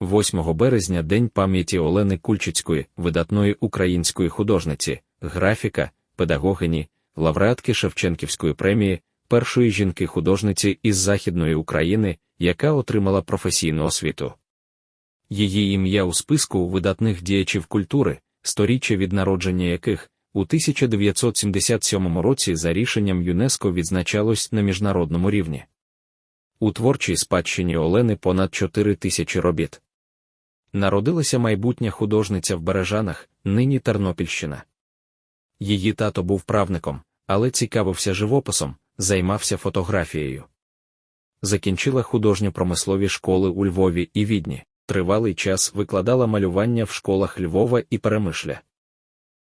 8 березня День пам'яті Олени Кульчицької, видатної української художниці, графіка, педагогині, лауреатки Шевченківської премії, першої жінки-художниці із Західної України, яка отримала професійну освіту. Її ім'я у списку видатних діячів культури, сторіччя від народження яких у 1977 році за рішенням ЮНЕСКО відзначалось на міжнародному рівні. У творчій спадщині Олени понад 4 тисячі робіт. Народилася майбутня художниця в Бережанах, нині Тернопільщина. Її тато був правником, але цікавився живописом, займався фотографією. Закінчила художньо-промислові школи у Львові і Відні, тривалий час викладала малювання в школах Львова і Перемишля.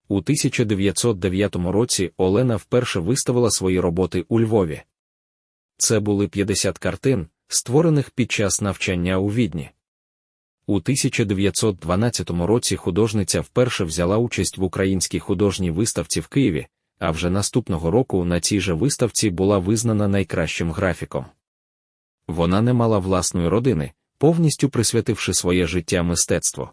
У 1909 році Олена вперше виставила свої роботи у Львові. Це були 50 картин, створених під час навчання у Відні. У 1912 році художниця вперше взяла участь в українській художній виставці в Києві, а вже наступного року на цій же виставці була визнана найкращим графіком. Вона не мала власної родини, повністю присвятивши своє життя мистецтву.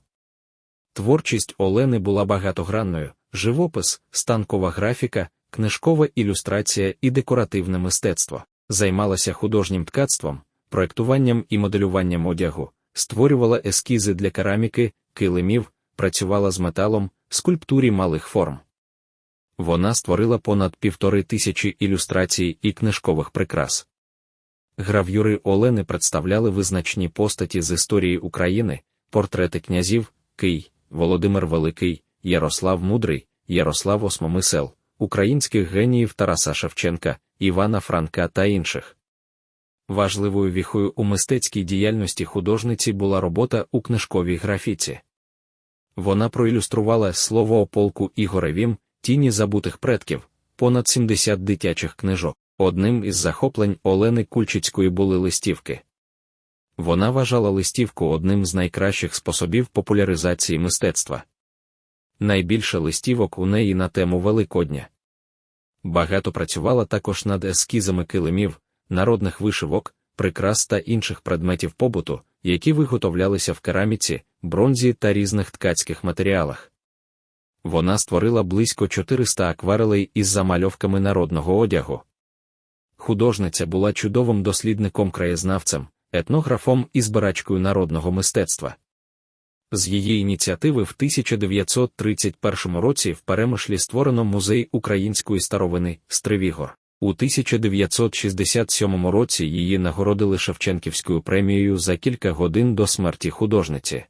Творчість Олени була багатогранною: живопис, станкова графіка, книжкова ілюстрація і декоративне мистецтво, займалася художнім ткацтвом, проектуванням і моделюванням одягу, створювала ескізи для кераміки, килимів, працювала з металом, скульптурі малих форм. Вона створила понад півтори тисячі ілюстрацій і книжкових прикрас. Грав'юри Олени представляли визначні постаті з історії України, портрети князів, Кий, Володимир Великий, Ярослав Мудрий, Ярослав Осмомисел, українських геніїв Тараса Шевченка, Івана Франка та інших. Важливою віхою у мистецькій діяльності художниці була робота у книжковій графіці. Вона проілюструвала слово о полку Ігоревім, тіні забутих предків, понад 70 дитячих книжок. Одним із захоплень Олени Кульчицької були листівки. Вона вважала листівку одним з найкращих способів популяризації мистецтва. Найбільше листівок у неї на тему Великодня. Багато працювала також над ескізами килимів, народних вишивок, прикрас та інших предметів побуту, які виготовлялися в кераміці, бронзі та різних ткацьких матеріалах. Вона створила близько 400 акварелей із замальовками народного одягу. Художниця була чудовим дослідником краєзнавцем, етнографом і збирачкою народного мистецтва. З її ініціативи в 1931 році в Перемишлі створено музей української старовини Стривігор. У 1967 році її нагородили Шевченківською премією за кілька годин до смерті художниці.